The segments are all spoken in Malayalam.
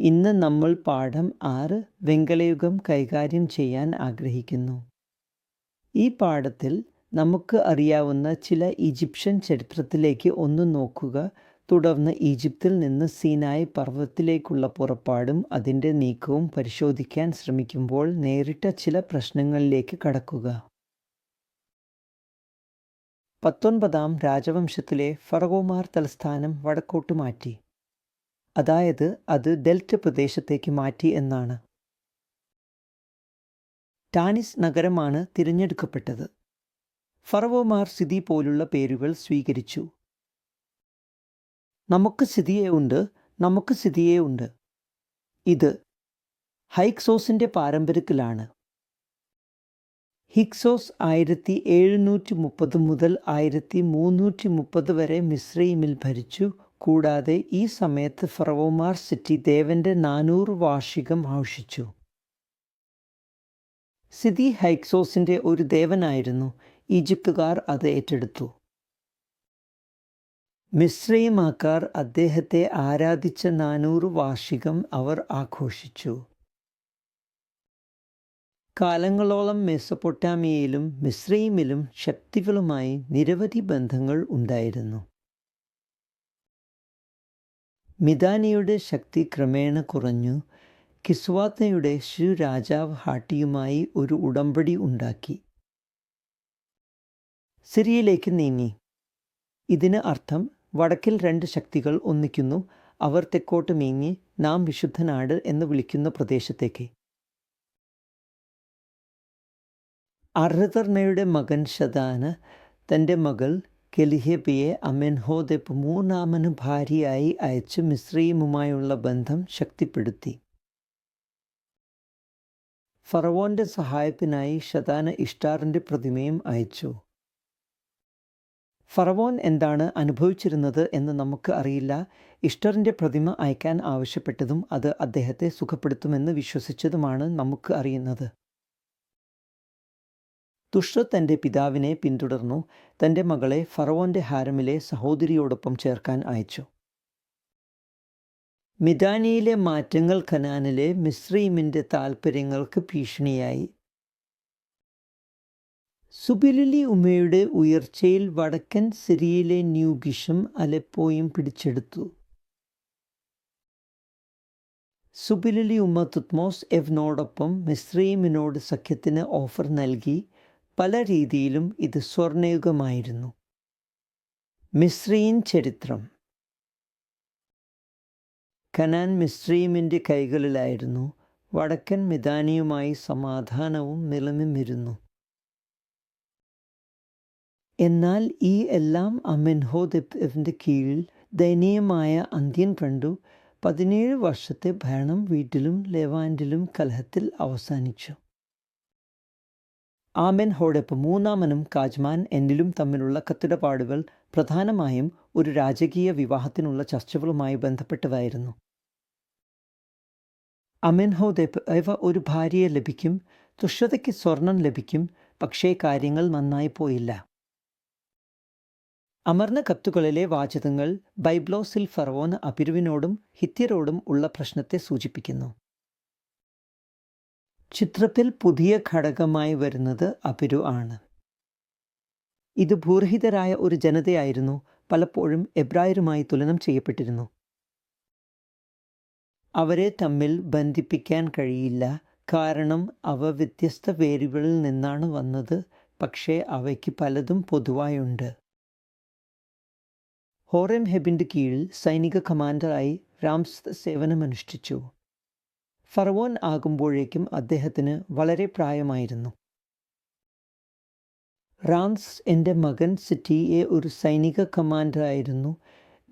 ഇന്ന് നമ്മൾ പാഠം ആറ് വെങ്കലയുഗം കൈകാര്യം ചെയ്യാൻ ആഗ്രഹിക്കുന്നു. ഈ പാഠത്തിൽ നമുക്ക് അറിയാവുന്ന ചില ഈജിപ്ഷ്യൻ ചരിത്രത്തിലേക്ക് ഒന്ന് നോക്കുക. തുടർന്ന് ഈജിപ്തിൽ നിന്ന് സീനായ് പർവതത്തിലേക്കുള്ള പുറപ്പാടും അതിന്റെ നീക്കവും പരിശോധിക്കാൻ ശ്രമിക്കുമ്പോൾ നേരിട്ട ചില പ്രശ്നങ്ങളിലേക്ക് കടക്കുക. പത്തൊൻപതാം രാജവംശത്തിലെ ഫറവോമാർ തലസ്ഥാനം വടക്കോട്ട് മാറ്റി. അതായത് അത് ഡെൽറ്റ പ്രദേശത്തേക്ക് മാറ്റി എന്നാണ്. ടാനിസ് നഗരമാണ് തിരഞ്ഞെടുക്കപ്പെട്ടത്. ഫറവോമാർ സിതി പോലുള്ള പേരുകൾ സ്വീകരിച്ചു. നമുക്ക് സിതിയെ ഉണ്ട് നമുക്ക് സിതിയെ ഉണ്ട്. ഇത് ഹൈക്സോസിന്റെ പാരമ്പര്യത്തിലാണ്. ഹിക്സോസ് ആയിരത്തി എഴുന്നൂറ്റി മുപ്പത് മുതൽ ആയിരത്തി മുന്നൂറ്റി മുപ്പത് വരെ മിസ്രൈമിൽ ഭരിച്ചു. കൂടാതെ ഈ സമയത്ത് ഫറവോമാർ സിറ്റി ദേവന്റെ നാനൂറ് വാർഷികം ആഘോഷിച്ചു. സിദി ഹൈക്സോസിന്റെ ഒരു ദേവനായിരുന്നു. ഈജിപ്തുകാർ അത് ഏറ്റെടുത്തു. മിശ്രൈമാക്കാർ അദ്ദേഹത്തെ ആരാധിച്ച നാനൂറ് വാർഷികം അവർ ആഘോഷിച്ചു. കാലങ്ങളോളം മെസ്സപ്പൊട്ടാമിയയിലും മിശ്രയിമിലും ശക്തികളുമായി നിരവധി ബന്ധങ്ങൾ ഉണ്ടായിരുന്നു. മിതാനിയുടെ ശക്തി ക്രമേണ കുറഞ്ഞു. കിസ്വാത്തയുടെ ഷു രാജാവ് ഹാട്ടിയുമായി ഒരു ഉടമ്പടി ഉണ്ടാക്കി. സിറിയയിലേക്ക് നീങ്ങി. ഇതിന് അർത്ഥം വടക്കിൽ രണ്ട് ശക്തികൾ ഒന്നിക്കുന്നു അവർ തെക്കോട്ട് നീങ്ങി നാം വിശുദ്ധനാട് എന്ന് വിളിക്കുന്ന പ്രദേശത്തേക്ക്. അർഹതർണയുടെ മകൻ ശതാന തന്റെ മകൾ കെലിഹബിയെ അമെൻഹോദെപ്പ് മൂന്നാമന് ഭാര്യയായി അയച്ച് മിശ്രീമുമായുള്ള ബന്ധം ശക്തിപ്പെടുത്തി. ഫറവോന്റെ സഹായത്തിനായി ഷതാന ഇഷ്ടാറിന്റെ പ്രതിമയും അയച്ചു. ഫറവോൻ എന്താണ് അനുഭവിച്ചിരുന്നത് എന്ന് നമുക്ക് അറിയില്ല. ഇഷ്ടറിന്റെ പ്രതിമ അയക്കാൻ ആവശ്യപ്പെട്ടതും അത് അദ്ദേഹത്തെ സുഖപ്പെടുത്തുമെന്ന് വിശ്വസിച്ചതുമാണ് നമുക്ക് അറിയുന്നത്. തുഷ തന്റെ പിതാവിനെ പിന്തുടർന്നു തന്റെ മകളെ ഫറവോന്റെ ഹാരമിലെ സഹോദരിയോടൊപ്പം ചേർക്കാൻ അയച്ചു. മിതാനിയിലെ മാറ്റങ്ങൾ ഖനാനിലെ മിസ്രീമിന്റെ താൽപ്പര്യങ്ങൾക്ക് ഭീഷണിയായി. സുബിലിലി ഉമയുടെ ഉയർച്ചയിൽ വടക്കൻ സിറിയയിലെ ന്യൂഗിഷം അലപ്പോയും പിടിച്ചെടുത്തു. സുബിലിലി ഉമ്മ തുത്മോസ് എവ്നോടൊപ്പം മിസ്രീമിനോട് സഖ്യത്തിന് ഓഫർ നൽകി. പല രീതിയിലും ഇത് സ്വർണയുഗമായിരുന്നു മിസ്രീൻ ചരിത്രം. കനാൻ മിസ്രീമിന്റെ കൈകളിലായിരുന്നു വടക്കൻ മിതാനിയുമായി സമാധാനവും നിലനിന്നിരുന്നു. എന്നാൽ ഈ എല്ലാം അമെൻഹോദെപ്പിന്റെ കീഴിൽ ദയനീയമായ അന്ത്യൻ കണ്ടു പതിനേഴ് വർഷത്തെ ഭരണം വീട്ടിലും ലെവാൻഡിലും കലഹത്തിൽ അവസാനിച്ചു. ആമെൻ. ഹോഡെപ്പ് മൂന്നാമനും കാജ്മാൻ എന്നിലും തമ്മിലുള്ള കത്തിടപാടുകൾ പ്രധാനമായും ഒരു രാജകീയ വിവാഹത്തിനുള്ള ചർച്ചകളുമായി ബന്ധപ്പെട്ടതായിരുന്നു. അമെൻഹോദെപ്പ് ഇവ ഒരു ഭാര്യയെ ലഭിക്കും തുഷ്യതയ്ക്ക് സ്വർണം ലഭിക്കും പക്ഷേ കാര്യങ്ങൾ നന്നായി പോയില്ല. അമർന്ന കത്തുകളിലെ വാചകങ്ങൾ ബൈബ്ലോസിൽ ഫറവോൻ അപിരുവിനോടും ഹിത്യരോടും ഉള്ള പ്രശ്നത്തെ സൂചിപ്പിക്കുന്നു. ചിത്രത്തിൽ പുതിയ ഘടകമായി വരുന്നത് അപിരു ആണ്. ഇത് ഭൂരഹിതരായ ഒരു ജനതയായിരുന്നു. പലപ്പോഴും എബ്രായരുമായി തുലനം ചെയ്യപ്പെട്ടിരുന്നു. അവരെ തമ്മിൽ ബന്ധിപ്പിക്കാൻ കഴിയില്ല. കാരണം അവ വ്യത്യസ്ത വേരുകളിൽ നിന്നാണ് വന്നത്. പക്ഷേ അവയ്ക്ക് പലതും പൊതുവായുണ്ട്. ഹോറം ഹെബിന്റെ കീഴിൽ സൈനിക കമാൻഡറായി രാംസ് സേവനമനുഷ്ഠിച്ചു. ഫറവോൻ ആകുമ്പോഴേക്കും അദ്ദേഹത്തിന് വളരെ പ്രായമായിരുന്നു. റാംസ് എന്റെ മകൻ സിറ്റിയെ ഒരു സൈനിക കമാൻഡറായിരുന്നു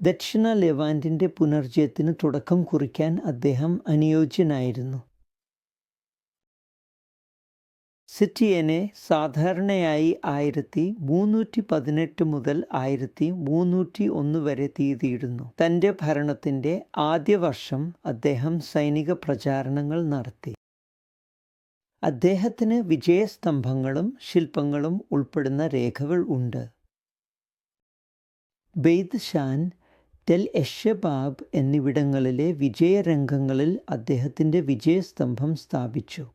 ദക്ഷിണ ലെവാന്റിന്റെ പുനർജയത്തിന് തുടക്കം കുറിക്കാൻ അദ്ദേഹം അനുയോജ്യനായിരുന്നു. സിറ്റിയനെ സാധാരണയായി ആയിരത്തി മൂന്നൂറ്റി പതിനെട്ട് മുതൽ ആയിരത്തി മൂന്നൂറ്റി ഒന്ന് വരെ തീയതിയിടുന്നു. തന്റെ ഭരണത്തിന്റെ ആദ്യ വർഷം അദ്ദേഹം സൈനിക പ്രചാരണങ്ങൾ നടത്തി. അദ്ദേഹത്തിന് വിജയസ്തംഭങ്ങളും ശില്പങ്ങളും ഉൾപ്പെടുന്ന രേഖകൾ ഉണ്ട്. ബെയ്ദ് ഷാൻ ടെൽ എഷബാബ് എന്നിവിടങ്ങളിലെ വിജയരംഗങ്ങളിൽ അദ്ദേഹത്തിന്റെ വിജയസ്തംഭം സ്ഥാപിച്ചു.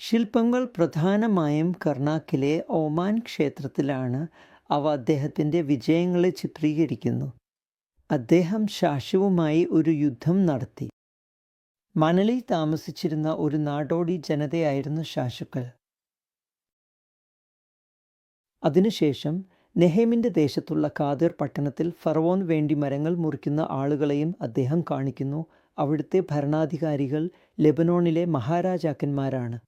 ശില്പങ്ങൾ പ്രധാനമായും കർണാക്കിലെ ഒമാൻ ക്ഷേത്രത്തിലാണ് അവ അദ്ദേഹത്തിന്റെ വിജയങ്ങളെ ചിത്രീകരിക്കുന്നു. അദ്ദേഹം ശാശുവുമായി ഒരു യുദ്ധം നടത്തി. മണലിൽ താമസിച്ചിരുന്ന ഒരു നാടോടി ജനതയായിരുന്നു ശാശുക്കൾ. അതിനുശേഷം നെഹേമിന്റെ ദേശത്തുള്ള കാതിർ പട്ടണത്തിൽ ഫറവോൻ വേണ്ടി മരങ്ങൾ മുറിക്കുന്ന ആളുകളെയും അദ്ദേഹം കാണിക്കുന്നു. അവിടുത്തെ ഭരണാധികാരികൾ ലെബനോണിലെ മഹാരാജാക്കന്മാരാണ്.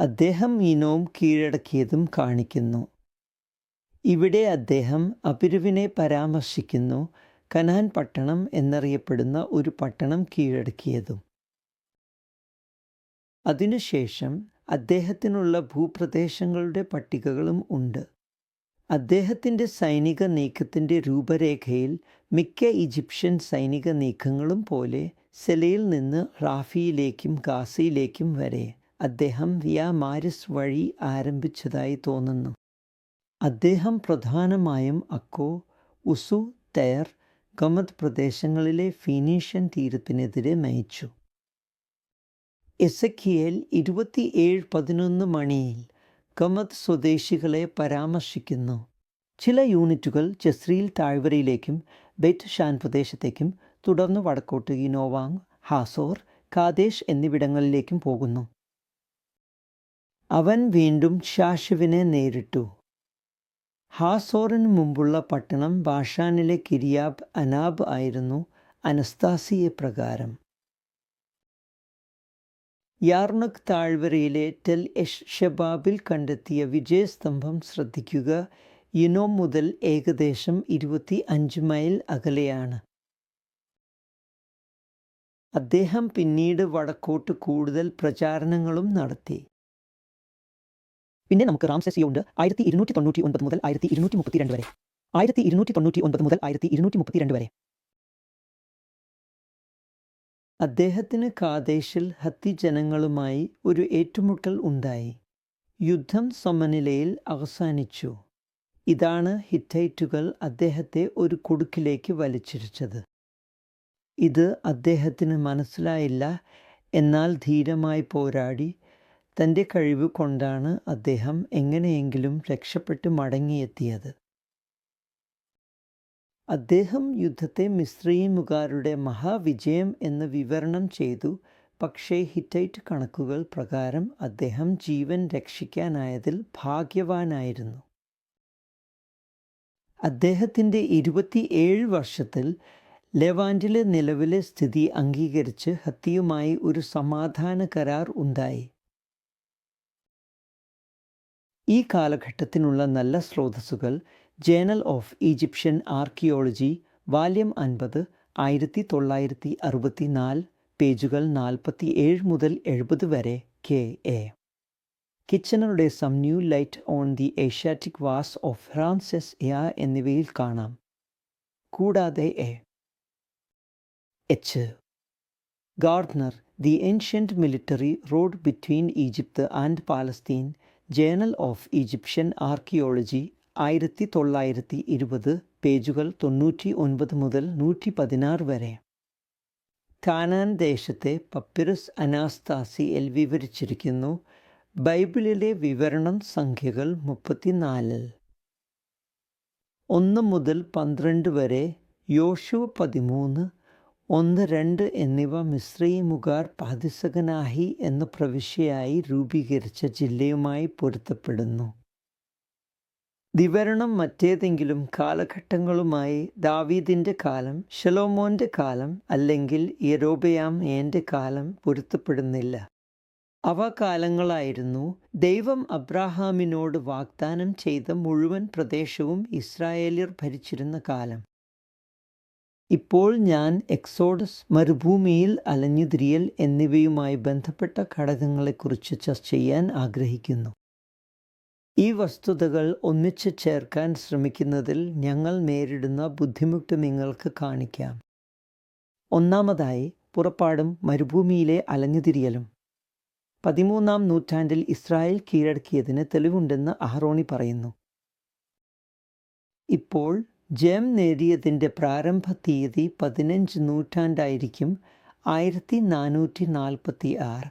അദ്ദേഹം ഈ നോം കീഴടക്കിയതും കാണിക്കുന്നു. ഇവിടെ അദ്ദേഹം അപിരുവിനെ പരാമർശിക്കുന്നു. കനാൻ പട്ടണം എന്നറിയപ്പെടുന്ന ഒരു പട്ടണം കീഴടക്കിയതും. അതിനുശേഷം അദ്ദേഹത്തിനുള്ള ഭൂപ്രദേശങ്ങളുടെ പട്ടികകളും ഉണ്ട്. അദ്ദേഹത്തിന്റെ സൈനിക നീക്കത്തിന്റെ രൂപരേഖയിൽ മിക്ക ഈജിപ്ഷ്യൻ സൈനിക നീക്കങ്ങളും പോലെ സെലയിൽ നിന്ന് റാഫിയിലേക്കും ഗാസയിലേക്കും വരെ. അദ്ദേഹം വിയ മാരിസ് വഴി ആരംഭിച്ചതായി തോന്നുന്നു. അദ്ദേഹം പ്രധാനമായും അക്കോ ഉസു തയർ ഗമത് പ്രദേശങ്ങളിലെ ഫിനീഷ്യൻ തീരത്തിനെതിരെ നയിച്ചു. എസക്കിയേൽ ഇരുപത്തിയേഴ് പതിനൊന്ന് മണിയിൽ ഗമത് സ്വദേശികളെ പരാമർശിക്കുന്നു. ചില യൂണിറ്റുകൾ ജസ്രിയിൽ താഴ്വരയിലേക്കും ബെറ്റ് ഷാൻ പ്രദേശത്തേക്കും തുടർന്ന് വടക്കോട്ട് ഇനോവാങ് ഹാസോർ കാദേശ് എന്നിവിടങ്ങളിലേക്കും പോകുന്നു. അവൻ വീണ്ടും ഷാഷുവിനെ നേരിട്ടു. ഹാസോറിന് മുമ്പുള്ള പട്ടണം ബാഷാനിലെ കിരിയാബ് അനാബ് ആയിരുന്നു അനസ്താസിയെ പ്രകാരം. യാർണക് താഴ്വരയിലെ ടെൽ എഷ് ഷബാബിൽ കണ്ടെത്തിയ വിജയസ്തംഭം ശ്രദ്ധിക്കുക. യുനോ മുതൽ ഏകദേശം ഇരുപത്തി അഞ്ച് മൈൽ അകലെയാണ്. അദ്ദേഹം പിന്നീട് വടക്കോട്ട് കൂടുതൽ പ്രചാരണങ്ങളും നടത്തി. പിന്നെ നമുക്ക് റാംസെസിയോ ഉണ്ട് ആയിരത്തി ഇരുന്നൂറ്റി തൊണ്ണൂറ്റി ഒൻപത് മുതൽ ആയിരത്തി ഇരുന്നൂറ്റി മുപ്പത്തിരണ്ട് വരെ. ആയിരത്തി ഇരുന്നൂറ്റി തൊണ്ണൂറ്റി ഒൻപത് മുതൽ ആയിരത്തി ഇരുന്നൂറ്റി മുപ്പത്തിരണ്ട് വരെ. അദ്ദേഹത്തിന് കാതേശിൽ ഹത്തി ജനങ്ങളുമായി ഒരു ഏറ്റുമുട്ടൽ ഉണ്ടായി. യുദ്ധം സമനിലയിൽ അവസാനിച്ചു. ഇതാണ് ഹിറ്റൈറ്റുകൾ അദ്ദേഹത്തെ ഒരു കുടുക്കിലേക്ക് വലിച്ചിരിച്ചത്. ഇത് അദ്ദേഹത്തിന് മനസ്സിലായില്ല എന്നാൽ ധീരമായി പോരാടി തന്റെ കഴിവ് കൊണ്ടാണ് അദ്ദേഹം എങ്ങനെയെങ്കിലും രക്ഷപ്പെട്ട് മടങ്ങിയെത്തിയത്. അദ്ദേഹം യുദ്ധത്തെ മിശ്രീമുകാരുടെ മഹാവിജയം എന്ന് വിവരണം ചെയ്തു. പക്ഷേ ഹിറ്റൈറ്റ് കണക്കുകൾ പ്രകാരം അദ്ദേഹം ജീവൻ രക്ഷിക്കാനായതിൽ ഭാഗ്യവാനായിരുന്നു. അദ്ദേഹത്തിന്റെ ഇരുപത്തിയേഴ് വർഷത്തിൽ ലെവാൻഡിലെ നിലവിലെ സ്ഥിതി അംഗീകരിച്ച് ഹത്തിയുമായി ഒരു സമാധാന കരാർ ഉണ്ടായി. ഈ കാലഘട്ടത്തിനുള്ള നല്ല സ്രോതസ്സുകൾ journal of Egyptian archaeology volume അൻപത് ആയിരത്തി തൊള്ളായിരത്തി അറുപത്തി നാല് പേജുകൾ നാൽപ്പത്തി ഏഴ് മുതൽ എഴുപത് വരെ K. A. കിച്ചണറുടെ some new light on the Asiatic wars of Francis A. എന്നിവയിൽ കാണാം. കൂടാതെ A. H. Gardner the ancient military road between Egypt and Palestine journal of Egyptian archaeology ആയിരത്തി തൊള്ളായിരത്തി ഇരുപത് പേജുകൾ തൊണ്ണൂറ്റി ഒൻപത് മുതൽ നൂറ്റി പതിനാറ് വരെ. കാനാൻ ദേശത്തെ പപ്പിറസ് അനാസ്താസിയിൽ വിവരിച്ചിരിക്കുന്നു ബൈബിളിലെ വിവരണം സംഖ്യകൾ മുപ്പത്തിനാലിൽ. ഒന്ന് മുതൽ പന്ത്രണ്ട് വരെ യോഷു പതിമൂന്ന് ഒന്ന് രണ്ട് എന്നിവ മിശ്രീമുഖാർ പാതിസകനാഹി എന്ന പ്രവിശ്യയായി രൂപീകരിച്ച ജില്ലയുമായി പൊരുത്തപ്പെടുന്നു. വിവരണം മറ്റേതെങ്കിലും കാലഘട്ടങ്ങളുമായി ദാവീദിന്റെ കാലം ഷലോമോന്റെ കാലം അല്ലെങ്കിൽ യരോബയാം ഏന്റെ കാലം പൊരുത്തപ്പെടുന്നില്ല. അവ കാലങ്ങളായിരുന്നു. ദൈവം അബ്രാഹാമിനോട് വാഗ്ദാനം ചെയ്ത മുഴുവൻ പ്രദേശവും ഇസ്രായേലിയർ ഭരിച്ചിരുന്ന കാലം. ഇപ്പോൾ ഞാൻ എക്സോഡസ് മരുഭൂമിയിൽ അലഞ്ഞു തിരിയൽ എന്നിവയുമായി ബന്ധപ്പെട്ട ഘടകങ്ങളെക്കുറിച്ച് ചർച്ച ചെയ്യാൻ ആഗ്രഹിക്കുന്നു. ഈ വസ്തുതകൾ ഒന്നിച്ച് ചേർക്കാൻ ശ്രമിക്കുന്നതിൽ ഞങ്ങൾ നേരിടുന്ന ബുദ്ധിമുട്ട് നിങ്ങൾക്ക് കാണിക്കാം. ഒന്നാമതായി പുറപ്പാടും മരുഭൂമിയിലെ അലഞ്ഞുതിരിയലും പതിമൂന്നാം നൂറ്റാണ്ടിൽ ഇസ്രായേൽ കീഴടക്കിയതിന് തെളിവുണ്ടെന്ന് അഹറോണി പറയുന്നു. ഇപ്പോൾ ജയം നേടിയതിന്റെ പ്രാരംഭ തീയതി പതിനഞ്ച് നൂറ്റാണ്ടായിരിക്കും ആയിരത്തി നാനൂറ്റി നാൽപ്പത്തി ആറ്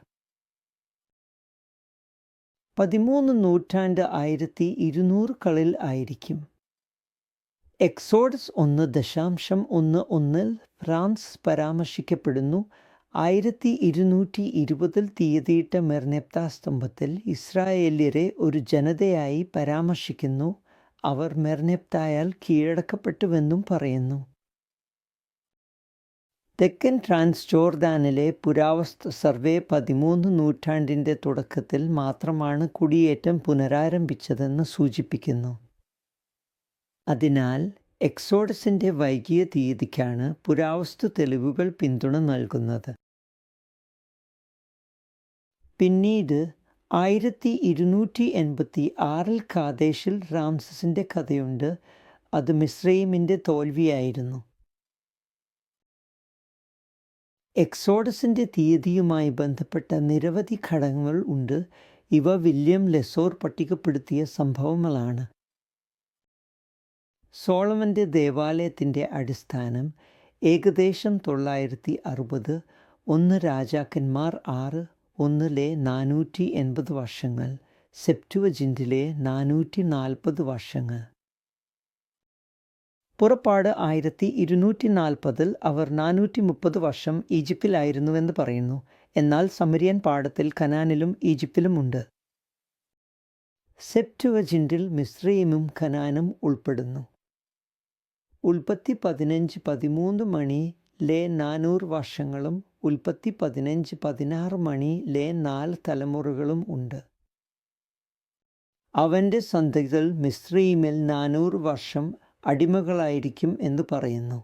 പതിമൂന്ന് നൂറ്റാണ്ട് ആയിരത്തി ഇരുന്നൂറുകളിൽ ആയിരിക്കും. എക്സോഡസ് ഒന്ന് ദശാംശം ഒന്ന് ഒന്നിൽ ഫ്രാൻസ് പരാമർശിക്കപ്പെടുന്നു. ആയിരത്തി ഇരുന്നൂറ്റി ഇരുപതിൽ തീയതിയിട്ട മെർനെപ്ത സ്തംഭത്തിൽ ഇസ്രായേല്യരെ ഒരു ജനതയായി പരാമർശിക്കുന്നു. അവർ മെർനെപ്തായാൽ കീഴടക്കപ്പെട്ടുവെന്നും പറയുന്നു. തെക്കൻ ട്രാൻസ് ജോർദാനിലെ പുരാവസ്തു സർവേ പതിമൂന്ന് നൂറ്റാണ്ടിന്റെ തുടക്കത്തിൽ മാത്രമാണ് കുടിയേറ്റം പുനരാരംഭിച്ചതെന്ന് സൂചിപ്പിക്കുന്നു. അതിനാൽ എക്സോഡസിന്റെ വൈകിയ തീയതിക്കാണ് പുരാവസ്തു തെളിവുകൾ പിന്തുണ നൽകുന്നത്. പിന്നീട് ആയിരത്തി ഇരുന്നൂറ്റി എൺപത്തി ആറിൽ കാദേശിൽ റാംസസിന്റെ കഥയുണ്ട്. അത് മിസ്രൈമിന്റെ തോൽവിയായിരുന്നു. എക്സോഡസിന്റെ തീയതിയുമായി ബന്ധപ്പെട്ട നിരവധി ഘടകങ്ങൾ ഉണ്ട്. ഇവ വില്യം ലെസോർ പട്ടികപ്പെടുത്തിയ സംഭവങ്ങളാണ്. സോളമന്റെ ദേവാലയത്തിന്റെ അടിസ്ഥാനം ഏകദേശം തൊള്ളായിരത്തി അറുപത് ഒന്ന് രാജാക്കന്മാർ ആറ് ഒന്നിലെ നാനൂറ്റി എൺപത് വർഷങ്ങൾ സെപ്റ്റുവജിന്റിലെ നാനൂറ്റി നാൽപ്പത് വർഷങ്ങൾ. പുറപ്പാട് ആയിരത്തി ഇരുന്നൂറ്റി നാൽപ്പതിൽ അവർ നാനൂറ്റി മുപ്പത് വർഷം ഈജിപ്തിലായിരുന്നുവെന്ന് പറയുന്നു. എന്നാൽ സമരിയൻ പാടത്തിൽ കനാനിലും ഈജിപ്തിലുമുണ്ട്. സെപ്റ്റുവജിന്റിൽ മിസ്രൈമും കനാനും ഉൾപ്പെടുന്നു. ഉൽപ്പത്തി പതിനഞ്ച് പതിമൂന്ന് മണി ലേ നാനൂറ് വർഷങ്ങളും ഉൽപ്പത്തി പതിനഞ്ച് പതിനാറ് മണി ലേ നാല് തലമുറകളും ഉണ്ട്. അവന്റെ സന്തതികൾ മിശ്രീമിൽ നാനൂറ് വർഷം അടിമകളായിരിക്കും എന്ന് പറയുന്നു.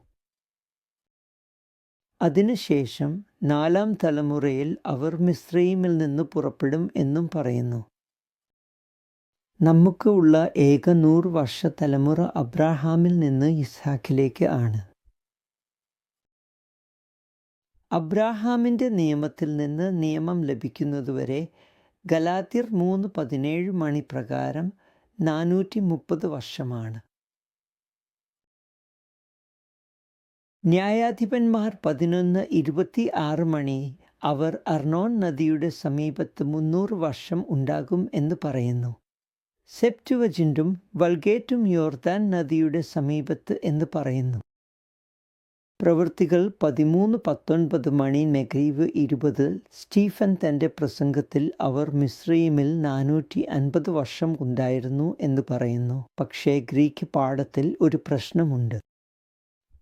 അതിനുശേഷം നാലാം തലമുറയിൽ അവർ മിശ്രീമിൽ നിന്ന് പുറപ്പെടും എന്നും പറയുന്നു. നമുക്ക് ഉള്ള ഏക നൂറ് വർഷ തലമുറ അബ്രാഹാമിൽ നിന്ന് ഇസ്ഹാക്കിലേക്ക് ആണ്. അബ്രാഹാമിന്റെ നിയമത്തിൽ നിന്ന് നിയമം ലഭിക്കുന്നതുവരെ ഗലാത്തിർ മൂന്ന് പതിനേഴ് മണി പ്രകാരം നാനൂറ്റി മുപ്പത് വർഷമാണ്. ന്യായാധിപന്മാർ പതിനൊന്ന് ഇരുപത്തി ആറ് മണി അവർ അർണോൺ നദിയുടെ സമീപത്ത് മുന്നൂറ് വർഷം ഉണ്ടാകും എന്ന് പറയുന്നു. സെപ്റ്റുവജിന്റും വൽഗേറ്റും യോർദാൻ നദിയുടെ സമീപത്ത് എന്ന് പറയുന്നു. പ്രവൃത്തികൾ പതിമൂന്ന് പത്തൊൻപത് മണി നെഗൈവ് ഇരുപത്. സ്റ്റീഫൻ തന്റെ പ്രസംഗത്തിൽ അവർ മിശ്രീമിൽ നാനൂറ്റി അൻപത് വർഷം ഉണ്ടായിരുന്നു എന്ന് പറയുന്നു. പക്ഷേ ഗ്രീക്ക് പാഠത്തിൽ ഒരു പ്രശ്നമുണ്ട്.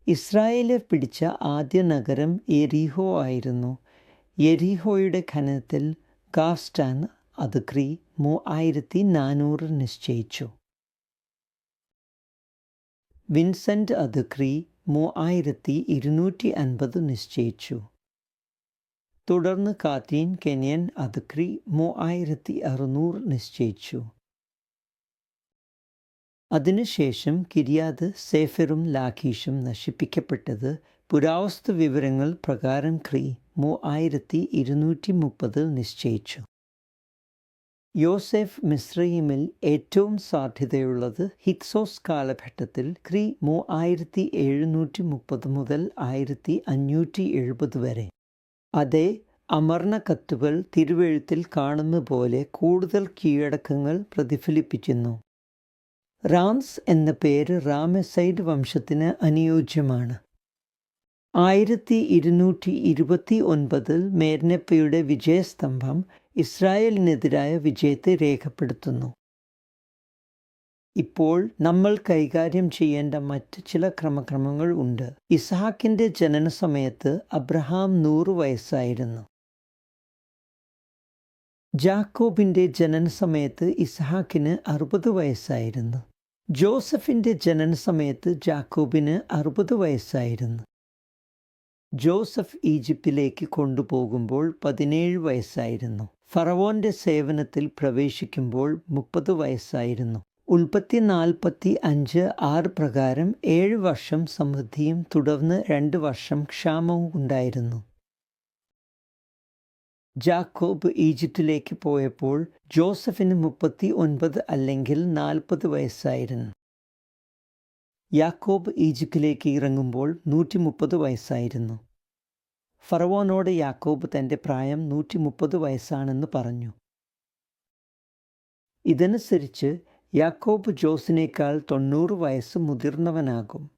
ഇസ്രായേലർ പിടിച്ച ആദ്യ നഗരം എരിഹോ ആയിരുന്നു. എരിഹോയുടെ ഖനനത്തിൽ ഗാസ്റ്റാൻ അത് ക്രീ മൂവായിരത്തി നാനൂറ് നിശ്ചയിച്ചു. വിൻസെന്റ് ക്രീ മൂവായിരത്തി ഇരുന്നൂറ്റി അൻപത് നിശ്ചയിച്ചു. തുടർന്ന് കാത്തീൻ കെനിയൻ അതുക്രി ക്രീ മൂവായിരത്തി അറുന്നൂറ് നിശ്ചയിച്ചു. അതിനുശേഷം കിരിയാത് സേഫറും ലാഖീഷും നശിപ്പിക്കപ്പെട്ടത് പുരാവസ്തു വിവരങ്ങൾ പ്രകാരം ക്രി മൂവായിരത്തി ഇരുന്നൂറ്റി മുപ്പത് നിശ്ചയിച്ചു. യോസെഫ് മിശ്രീമിൽ ഏറ്റവും സാധ്യതയുള്ളത് ഹിക്സോസ് കാലഘട്ടത്തിൽ ക്രി മൂവായിരത്തി എഴുന്നൂറ്റി മുപ്പത് മുതൽ ആയിരത്തി അഞ്ഞൂറ്റി എഴുപത് വരെ. അതേ അമർണ കത്തുകൾ തിരുവെഴുത്തിൽ കാണുന്ന പോലെ കൂടുതൽ കീഴടക്കങ്ങൾ പ്രതിഫലിപ്പിക്കുന്നു. റാംസ് എന്ന പേര് റാമസൈഡ് വംശത്തിന് അനുയോജ്യമാണ്. ആയിരത്തി ഇരുന്നൂറ്റി ഇരുപത്തി ഒൻപതിൽ മേർനപ്പയുടെ വിജയസ്തംഭം ഇസ്രായേലിനെതിരായ വിജയത്തെ രേഖപ്പെടുത്തുന്നു. ഇപ്പോൾ നമ്മൾ കൈകാര്യം ചെയ്യേണ്ട മറ്റ് ചില ക്രമക്രമങ്ങൾ ഉണ്ട്. ഇസ്ഹാക്കിന്റെ ജനന സമയത്ത് അബ്രഹാം നൂറ് വയസ്സായിരുന്നു. ജാക്കോബിന്റെ ജനന സമയത്ത് ഇസ്ഹാക്കിന് അറുപത് വയസ്സായിരുന്നു. ജോസഫിന്റെ ജനന സമയത്ത് ജാക്കോബിന് അറുപത് വയസ്സായിരുന്നു. ജോസഫ് ഈജിപ്തിലേക്ക് കൊണ്ടുപോകുമ്പോൾ പതിനേഴ് വയസ്സായിരുന്നു. ഫറവോന്റെ സേവനത്തിൽ പ്രവേശിക്കുമ്പോൾ മുപ്പത് വയസ്സായിരുന്നു. ഉൽപ്പത്തി നാൽപ്പത്തി അഞ്ച് ആറ് പ്രകാരം ഏഴ് വർഷം സമൃദ്ധിയും തുടർന്ന് രണ്ട് വർഷം ക്ഷാമവും ഉണ്ടായിരുന്നു. ജാക്കോബ് ഈജിപ്തിലേക്ക് പോയപ്പോൾ ജോസഫിന് മുപ്പത്തി ഒൻപത് അല്ലെങ്കിൽ നാൽപ്പത് വയസ്സായിരുന്നു. യാക്കോബ് ഈജിപ്തിലേക്ക് ഇറങ്ങുമ്പോൾ നൂറ്റി മുപ്പത് വയസ്സായിരുന്നു. ഫറവോനോട് യാക്കോബ് തന്റെ പ്രായം നൂറ്റി മുപ്പത് വയസ്സാണെന്ന് പറഞ്ഞു. ഇതനുസരിച്ച് യാക്കോബ് ജോസിനേക്കാൾ തൊണ്ണൂറ് വയസ്സ് മുതിർന്നവനാകും.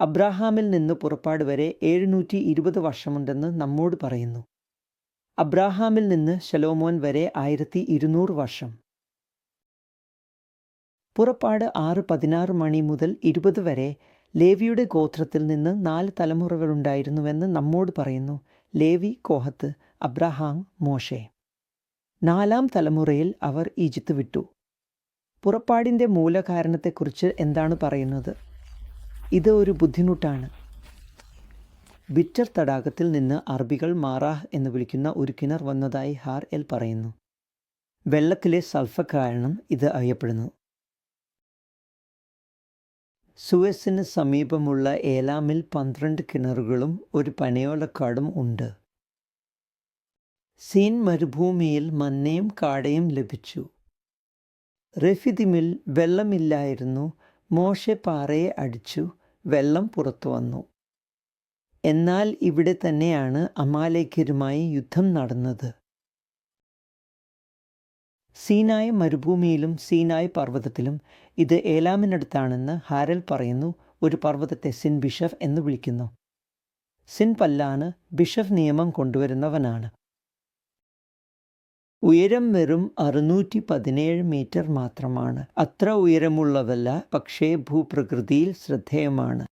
അബ്രാഹാമിൽ നിന്ന് പുറപ്പാട് വരെ എഴുന്നൂറ്റി ഇരുപത് വർഷമുണ്ടെന്ന് നമ്മോട് പറയുന്നു. അബ്രാഹാമിൽ നിന്ന് ശലോമോൻ വരെ ആയിരത്തി ഇരുന്നൂറ് വർഷം. പുറപ്പാട് ആറ് പതിനാറ് മണി മുതൽ ഇരുപത് വരെ ലേവിയുടെ ഗോത്രത്തിൽ നിന്ന് നാല് തലമുറകളുണ്ടായിരുന്നുവെന്ന് നമ്മോട് പറയുന്നു ലേവി കോഹത്ത് അബ്രഹാം മോഷെ നാലാം തലമുറയിൽ അവർ ഈജിപ്ത് വിട്ടു. പുറപ്പാടിന്റെ മൂലകാരണത്തെക്കുറിച്ച് എന്താണ് പറയുന്നത്? ഇത് ഒരു ബുദ്ധിമുട്ടാണ്. ബിറ്റർ തടാകത്തിൽ നിന്ന് അറബികൾ മാറാഹ് എന്ന് വിളിക്കുന്ന ഒരു കിണർ വന്നതായി ഹാർ എൽ പറയുന്നു. വെള്ളത്തിലെ സൾഫ കാരണം ഇത് അറിയപ്പെടുന്നു. സുവസിന് സമീപമുള്ള ഏലാമിൽ പന്ത്രണ്ട് കിണറുകളും ഒരു പനയോലക്കാടും ഉണ്ട്. സീൻ മരുഭൂമിയിൽ മന്നയും കാടയും ലഭിച്ചു. റഫിദിമിൽ വെള്ളമില്ലായിരുന്നു. മോശെ പാറയെ അടിച്ചു. വെള്ളം പുറത്തു വന്നു. എന്നാൽ ഇവിടെ തന്നെയാണ് അമാലേക്കരുമായി യുദ്ധം നടന്നത്. സീനായ മരുഭൂമിയിലും സീനായ പർവതത്തിലും ഇത് ഏലാമിനടുത്താണെന്ന് ഹാരൽ പറയുന്നു ഒരു പർവതത്തെ സിൻ ബിഷഫ് എന്ന് വിളിക്കുന്നു. സിൻ പല്ലാണ് ബിഷഫ് നിയമം കൊണ്ടുവരുന്നവനാണ്. ഉയരം വെറും അറുന്നൂറ്റി പതിനേഴ് മീറ്റർ മാത്രമാണ്. അത്ര ഉയരമുള്ളതല്ല പക്ഷേ ഭൂപ്രകൃതിയിൽ ശ്രദ്ധേയമാണ്.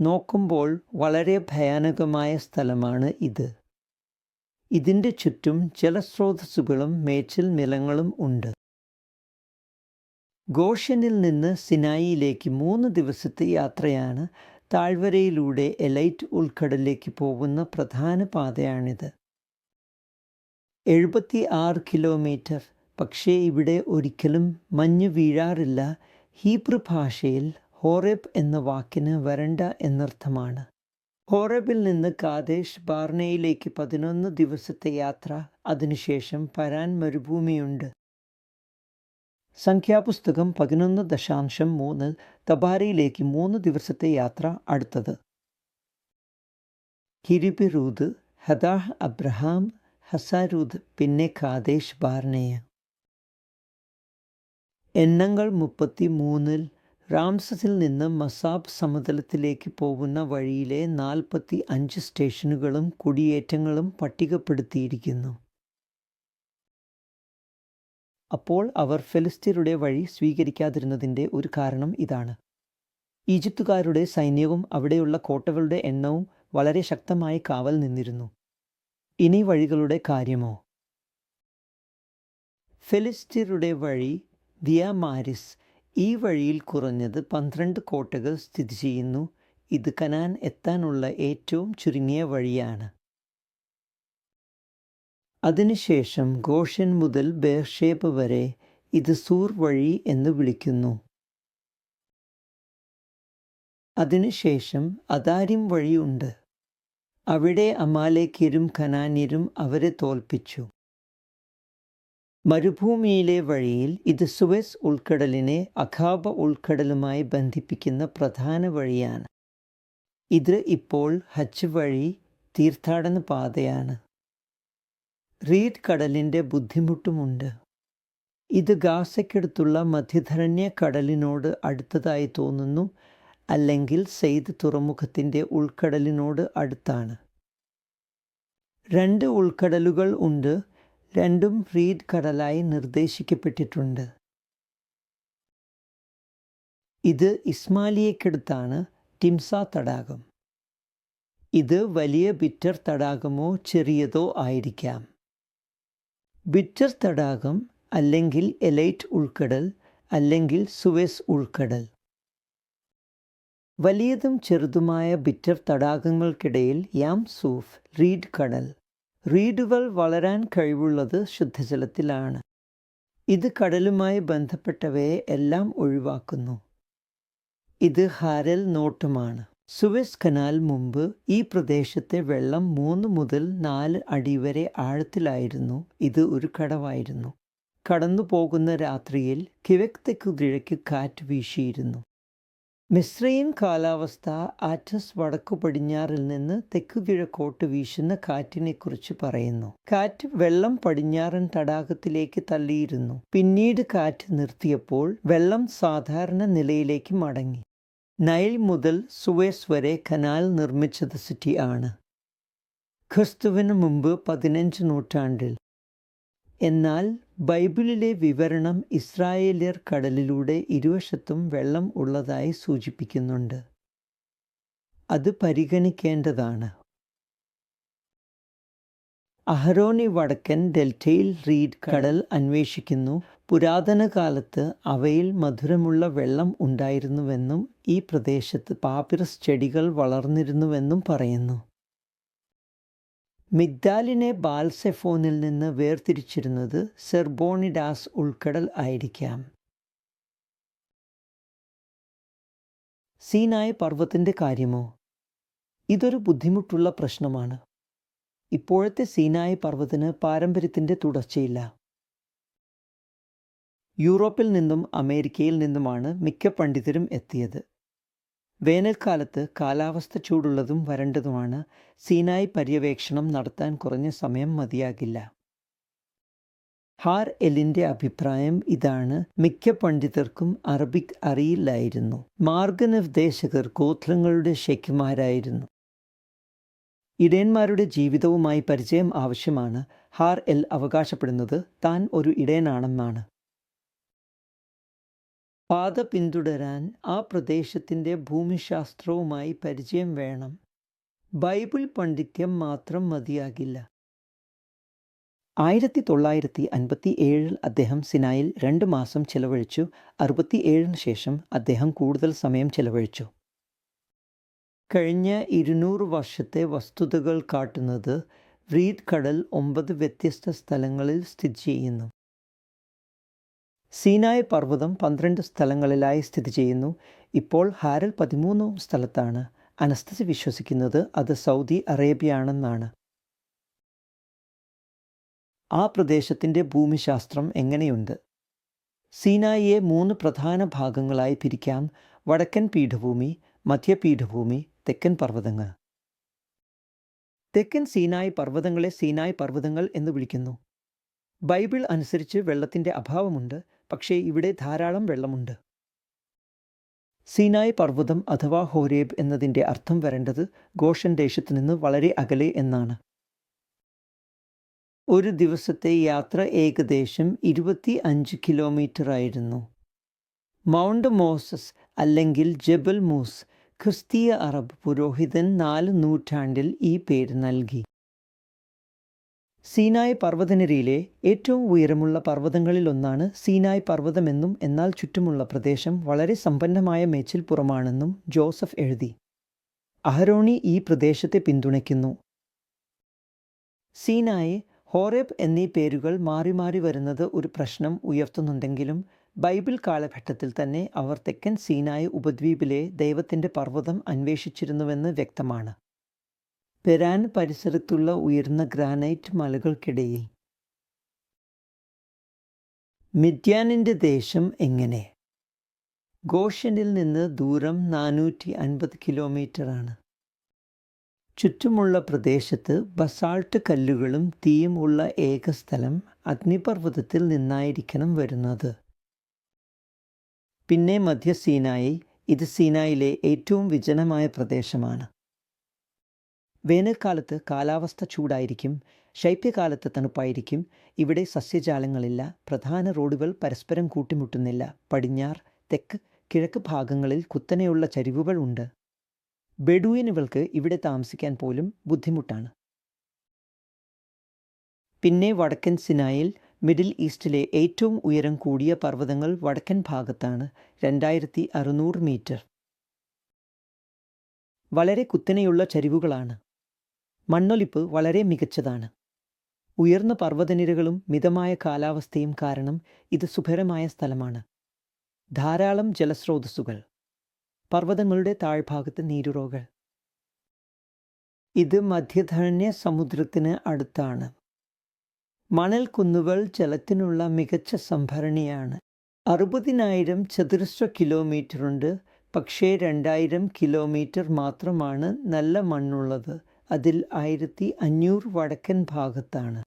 നോക്കുമ്പോൾ വളരെ ഭയാനകമായ സ്ഥലമാണ് ഇത്. ഇതിന്റെ ചുറ്റും ജലസ്രോതസ്സുകളും മേച്ചിൽ നിലങ്ങളും ഉണ്ട്. ഗോഷ്യനിൽ നിന്ന് സിനായിയിലേക്ക് മൂന്ന് ദിവസത്തെ യാത്രയാണ് താഴ്വരയിലൂടെ എലൈറ്റ് ഉൾക്കടലിലേക്ക് പോകുന്ന പ്രധാന പാതയാണിത്. എഴുപത്തി ആറ് കിലോമീറ്റർ. പക്ഷേ ഇവിടെ ഒരിക്കലും മഞ്ഞ് വീഴാറില്ല. ഹീബ്രു ഭാഷയിൽ ഹോറേബ് എന്ന വാക്കിന് വരണ്ട എന്നർത്ഥമാണ്. ഹോറബിൽ നിന്ന് കാദേശ് ബാർണയിലേക്ക് പതിനൊന്ന് ദിവസത്തെ യാത്ര. അതിനുശേഷം പരാൻ മരുഭൂമിയുണ്ട്. സംഖ്യാപുസ്തകം പതിനൊന്ന് ദശാംശം മൂന്ന് തബാരയിലേക്ക് മൂന്ന് ദിവസത്തെ യാത്ര അടുത്തത്. കിരിബിറൂദ് ഹദാഹ് അബ്രഹാം ഹസാരൂദ് പിന്നെ കാദേശ് ബാർണയ എണ്ണങ്ങൾ മുപ്പത്തി മൂന്നിൽ റാംസസിൽ നിന്ന് മസാബ് സമതലത്തിലേക്ക് പോകുന്ന വഴിയിലെ നാൽപ്പത്തി അഞ്ച് സ്റ്റേഷനുകളും കുടിയേറ്റങ്ങളും പട്ടികപ്പെടുത്തിയിരിക്കുന്നു. അപ്പോൾ അവർ ഫെലിസ്തീനയുടെ വഴി സ്വീകരിക്കാതിരുന്നതിന്റെ ഒരു കാരണം ഇതാണ്. ഈജിപ്തുകാരുടെ സൈന്യവും അവിടെയുള്ള കോട്ടകളുടെ എണ്ണവും വളരെ ശക്തമായി കാവൽ നിന്നിരുന്നു. ഇനി വഴികളുടെ കാര്യമോ? ഫെലിസ്തീനയുടെ വഴി ദിയാമാരിസ് ഈ വഴിയിൽ കുറഞ്ഞത് പന്ത്രണ്ട് കോട്ടകൾ സ്ഥിതി ചെയ്യുന്നു. ഇത് കനാൻ എത്താനുള്ള ഏറ്റവും ചുരുങ്ങിയ വഴിയാണ്. അതിനുശേഷം ഗോഷൻ മുതൽ ബേർഷേബ് വരെ ഇത് സൂർ വഴി എന്ന് വിളിക്കുന്നു. അതിനുശേഷം അതാരിം വഴിയുണ്ട്. അവിടെ അമാലേക്കിരും ഖനാന്യരും അവരെ തോൽപ്പിച്ചു. മരുഭൂമിയിലെ വഴിയിൽ ഇത് സുവസ് ഉൾക്കടലിനെ അഖാബ ഉൾക്കടലുമായി ബന്ധിപ്പിക്കുന്ന പ്രധാന വഴിയാണ്. ഇത് ഇപ്പോൾ ഹജ്ജ് വഴി തീർത്ഥാടന പാതയാണ്. റീഡ് കടലിന്റെ ബുദ്ധിമുട്ടുമുണ്ട്. ഇത് ഗാസയ്ക്കടുത്തുള്ള മധ്യധരണ്യ കടലിനോട് അടുത്തതായി തോന്നുന്നു അല്ലെങ്കിൽ സെയ്ദ് തുറമുഖത്തിന്റെ ഉൾക്കടലിനോട് അടുത്താണ്. രണ്ട് ഉൾക്കടലുകൾ ഉണ്ട് രണ്ടും റീഡ് കടലായി നിർദ്ദേശിക്കപ്പെട്ടിട്ടുണ്ട്. ഇത് ഇസ്മാലിയക്കടുത്താണ് ടിംസ തടാകം. ഇത് വലിയ ബിറ്റർ തടാകമോ ചെറിയതോ ആയിരിക്കാം. ബിറ്റർ തടാകം അല്ലെങ്കിൽ എലൈറ്റ് ഉൾക്കടൽ അല്ലെങ്കിൽ സുവേസ് ഉൾക്കടൽ. വലിയതും ചെറുതുമായ ബിറ്റർ തടാകങ്ങൾക്കിടയിൽ യാം സൂഫ് റീഡ് കടൽ. റീഡുകൾ വളരാൻ കഴിവുള്ളത് ശുദ്ധജലത്തിലാണ്. ഇത് കടലുമായി ബന്ധപ്പെട്ടവയെ എല്ലാം ഒഴിവാക്കുന്നു. ഇത് ഹാരൽ നോട്ടുമാണ്. സുവസ് കനാൽ മുമ്പ് ഈ പ്രദേശത്തെ വെള്ളം മൂന്ന് മുതൽ നാല് അടി വരെ ആഴത്തിലായിരുന്നു. ഇത് ഒരു കടവായിരുന്നു. കടന്നു പോകുന്ന രാത്രിയിൽ കിഴക്ക് തെക്കു കിഴക്ക് കാറ്റ് വീശിയിരുന്നു. മിശ്രയിൻ കാലാവസ്ഥ ആറ്റസ് വടക്കു പടിഞ്ഞാറിൽ നിന്ന് തെക്കു കിഴക്കോട്ട് വീശുന്ന കാറ്റിനെക്കുറിച്ച് പറയുന്നു. കാറ്റ് വെള്ളം പടിഞ്ഞാറൻ തടാകത്തിലേക്ക് തള്ളിയിരുന്നു. പിന്നീട് കാറ്റ് നിർത്തിയപ്പോൾ വെള്ളം സാധാരണ നിലയിലേക്ക് മടങ്ങി. നൈൽ മുതൽ സുവേസ് വരെ കനാൽ നിർമ്മിച്ചത് സിറ്റി ആണ്. ക്രിസ്തുവിന് മുമ്പ് പതിനഞ്ച് നൂറ്റാണ്ടിൽ. എന്നാൽ ബൈബിളിലെ വിവരണം ഇസ്രായേലിയർ കടലിലൂടെ ഇരുവശത്തും വെള്ളം ഉള്ളതായി സൂചിപ്പിക്കുന്നുണ്ട്. അത് പരിഗണിക്കേണ്ടതാണ്. അഹരോനി വടക്കൻ ഡെൽറ്റയിൽ റീഡ് കടൽ അന്വേഷിക്കുന്നു. പുരാതന കാലത്ത് അവയിൽ മധുരമുള്ള വെള്ളം ഉണ്ടായിരുന്നുവെന്നും ഈ പ്രദേശത്ത് പാപ്പിറസ് ചെടികൾ വളർന്നിരുന്നുവെന്നും പറയുന്നു. മിഗ്ദാലിനെ ബാൽസെഫോനിൽ നിന്ന് വേർതിരിച്ചിരുന്നത് സെർബോണിഡാസ് ഉൾക്കടൽ ആയിരിക്കാം. സീനായ പർവത്തിന്റെ കാര്യമോ? ഇതൊരു ബുദ്ധിമുട്ടുള്ള പ്രശ്നമാണ്. ഇപ്പോഴത്തെ സീനായ പർവത്തിന് പാരമ്പര്യത്തിന്റെ തുടർച്ചയില്ല. യൂറോപ്പിൽ നിന്നും അമേരിക്കയിൽ നിന്നുമാണ് മിക്ക പണ്ഡിതരും എത്തിയത്. വേനൽക്കാലത്ത് കാലാവസ്ഥ ചൂടുള്ളതും വരണ്ടതുമാണ്. സീനായി പര്യവേക്ഷണം നടത്താൻ കുറഞ്ഞ സമയം മതിയാകില്ല. ഹാർ എല്ലിന്റെ അഭിപ്രായം ഇതാണ്. മിക്ക പണ്ഡിതർക്കും അറബിക് അറിയില്ലായിരുന്നു. മാർഗനിർദ്ദേശകർ ഗോത്രങ്ങളുടെ ഷെയ്ഖുമാരായിരുന്നു ഇടയന്മാരുടെ ജീവിതവുമായി പരിചയം ആവശ്യമാണ്. ഹാർ എൽ അവകാശപ്പെടുന്നത് താൻ ഒരു ഇടയനാണെന്നാണ്. പാത പിന്തുടരാൻ ആ പ്രദേശത്തിന്റെ ഭൂമിശാസ്ത്രവുമായി പരിചയം വേണം. ബൈബിൾ പണ്ഡിത്യം മാത്രം മതിയാകില്ല. ആയിരത്തി തൊള്ളായിരത്തി അൻപത്തി ഏഴിൽ അദ്ദേഹം സിനായിൽ രണ്ട് മാസം ചെലവഴിച്ചു. അറുപത്തി ഏഴിന് ശേഷം അദ്ദേഹം കൂടുതൽ സമയം ചെലവഴിച്ചു. കഴിഞ്ഞ ഇരുന്നൂറ് വർഷത്തെ വസ്തുതകൾ കാട്ടുന്നത് വ്രീത് കടൽ ഒമ്പത് വ്യത്യസ്ത സ്ഥലങ്ങളിൽ സ്ഥിതി ചെയ്യുന്നു. സീനായ് പർവതം പന്ത്രണ്ട് സ്ഥലങ്ങളിലായി സ്ഥിതി ചെയ്യുന്നു. ഇപ്പോൾ ഹാരൽ പതിമൂന്നാം സ്ഥലത്താണ്. അനസ്തസി വിശ്വസിക്കുന്നത് അത് സൗദി അറേബ്യയാണെന്നാണ്. ആ പ്രദേശത്തിന്റെ ഭൂമിശാസ്ത്രം എങ്ങനെയുണ്ട്? സീനായിയെ മൂന്ന് പ്രധാന ഭാഗങ്ങളായി പിരിക്കാം. വടക്കൻ പീഠഭൂമി മധ്യപീഠഭൂമി തെക്കൻ പർവതങ്ങൾ. തെക്കൻ സീനായ് പർവതങ്ങളെ സീനായ് പർവതങ്ങൾ എന്ന് വിളിക്കുന്നു. ബൈബിൾ അനുസരിച്ച് വെള്ളത്തിന്റെ അഭാവമുണ്ട്. പക്ഷേ ഇവിടെ ധാരാളം വെള്ളമുണ്ട്. സീനായ് പർവതം അഥവാ ഹോരേബ് എന്നതിന്റെ അർത്ഥം വരേണ്ടത് ഗോഷൻ ദേശത്തു നിന്ന് വളരെ അകലെ എന്നാണ്. ഒരു ദിവസത്തെ യാത്ര ഏകദേശം ഇരുപത്തി അഞ്ച് കിലോമീറ്റർ ആയിരുന്നു. മൗണ്ട് മോസസ് അല്ലെങ്കിൽ ജബൽ മൂസ് ക്രിസ്തീയ അറബ് പുരോഹിതൻ നാല് നൂറ്റാണ്ടിൽ ഈ പേര് നൽകി. സീനായ് പർവതനിരയിലെ ഏറ്റവും ഉയരമുള്ള പർവതങ്ങളിലൊന്നാണ് സീനായ് പർവതമെന്നും എന്നാൽ ചുറ്റുമുള്ള പ്രദേശം വളരെ സമ്പന്നമായ മേച്ചിൽപ്പുറമാണെന്നും ജോസഫ് എഴുതി. അഹരോണി ഈ പ്രദേശത്തെ പിന്തുണയ്ക്കുന്നു. സീനായ് ഹോറേബ് എന്നീ പേരുകൾ മാറി മാറി വരുന്നത് ഒരു പ്രശ്നം ഉയർത്തുന്നുണ്ടെങ്കിലും ബൈബിൾ കാലഘട്ടത്തിൽ തന്നെ അവർ തെക്കൻ സീനായ് ഉപദ്വീപിലെ ദൈവത്തിന്റെ പർവതം അന്വേഷിച്ചിരുന്നുവെന്ന് വ്യക്തമാണ്. പെരാൻ പരിസരത്തുള്ള ഉയർന്ന ഗ്രാനൈറ്റ് മലകൾക്കിടയിൽ. മിഥ്യാനിന്റെ ദേശം എങ്ങനെ? ഗോഷനിൽ നിന്ന് ദൂരം നാനൂറ്റി അൻപത് കിലോമീറ്ററാണ്. ചുറ്റുമുള്ള പ്രദേശത്ത് ബസാൾട്ട് കല്ലുകളും തീയും ഉള്ള ഏക സ്ഥലം അഗ്നിപർവതത്തിൽ നിന്നായിരിക്കണം വരുന്നത്. പിന്നെ മധ്യ സീനായി ഇത് സീനായിലെ ഏറ്റവും വിജനമായ പ്രദേശമാണ്. വേനൽക്കാലത്ത് കാലാവസ്ഥ ചൂടായിരിക്കും ശൈത്യകാലത്ത് തണുപ്പായിരിക്കും ഇവിടെ സസ്യജാലങ്ങളില്ല പ്രധാന റോഡുകൾ പരസ്പരം കൂട്ടിമുട്ടുന്നില്ല പടിഞ്ഞാർ തെക്ക് കിഴക്ക് ഭാഗങ്ങളിൽ കുത്തനെയുള്ള ചരിവുകൾ ഉണ്ട്. ബെഡുവിനുകൾക്ക് ഇവിടെ താമസിക്കാൻ പോലും ബുദ്ധിമുട്ടാണ്. പിന്നെ വടക്കൻ സിനായിൽ മിഡിൽ ഈസ്റ്റിലെ ഏറ്റവും ഉയരം കൂടിയ പർവതങ്ങൾ വടക്കൻ ഭാഗത്താണ് രണ്ടായിരത്തി അറുന്നൂറ് മീറ്റർ. വളരെ കുത്തനെയുള്ള ചരിവുകളാണ്. മണ്ണൊലിപ്പ് വളരെ മികച്ചതാണ്. ഉയർന്ന പർവതനിരകളും മിതമായ കാലാവസ്ഥയും കാരണം ഇത് സുഭരമായ സ്ഥലമാണ്. ധാരാളം ജലസ്രോതസ്സുകൾ. പർവതങ്ങളുടെ താഴ്ഭാഗത്ത് നീരുറോകൾ. ഇത് മധ്യധരണ്യ സമുദ്രത്തിന് അടുത്താണ്. മണൽ കുന്നുകൾ ജലത്തിനുള്ള മികച്ച സംഭരണിയാണ്. അറുപതിനായിരം ചതുരശ്ര കിലോമീറ്ററുണ്ട്. പക്ഷേ രണ്ടായിരം കിലോമീറ്റർ മാത്രമാണ് നല്ല മണ്ണുള്ളത്. അതിൽ ആയിരത്തി അഞ്ഞൂറ് വടക്കൻ ഭാഗത്താണ്.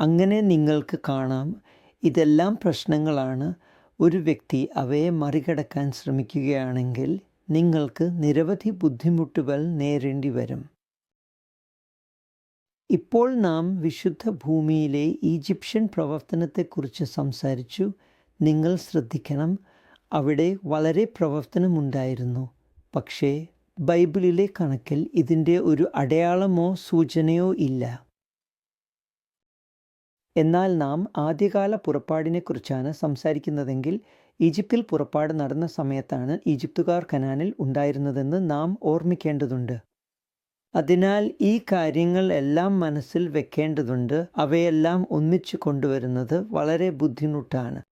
അങ്ങനെ നിങ്ങൾക്ക് കാണാം ഇതെല്ലാം പ്രശ്നങ്ങളാണ്. ഒരു വ്യക്തി അവയെ മറികടക്കാൻ ശ്രമിക്കുകയാണെങ്കിൽ നിങ്ങൾക്ക് നിരവധി ബുദ്ധിമുട്ടുകൾ നേരിടേണ്ടി വരും. ഇപ്പോൾ നാം വിശുദ്ധ ഭൂമിയിലെ ഈജിപ്ഷ്യൻ പ്രവർത്തനത്തെക്കുറിച്ച് സംസാരിച്ചു. നിങ്ങൾ ശ്രദ്ധിക്കണം അവിടെ വളരെ പ്രവർത്തനമുണ്ടായിരുന്നു. പക്ഷേ ബൈബിളിലെ കണക്കിൽ ഇതിന്റെ ഒരു അടയാളമോ സൂചനയോ ഇല്ല. എന്നാൽ നാം ആദ്യകാല പുറപ്പാടിനെക്കുറിച്ചാണ് സംസാരിക്കുന്നതെങ്കിൽ ഈജിപ്തിൽ പുറപ്പാട് നടന്ന സമയത്താണ് ഈജിപ്തുകാർ കനാനിൽ ഉണ്ടായിരുന്നതെന്ന് നാം ഓർമ്മിക്കേണ്ടതുണ്ട്. അതിനാൽ ഈ കാര്യങ്ങൾ എല്ലാം മനസ്സിൽ വെക്കേണ്ടതുണ്ട്. അവയെല്ലാം ഒന്നിച്ചു കൊണ്ടുവരുന്നത് വളരെ ബുദ്ധിമുട്ടാണ്.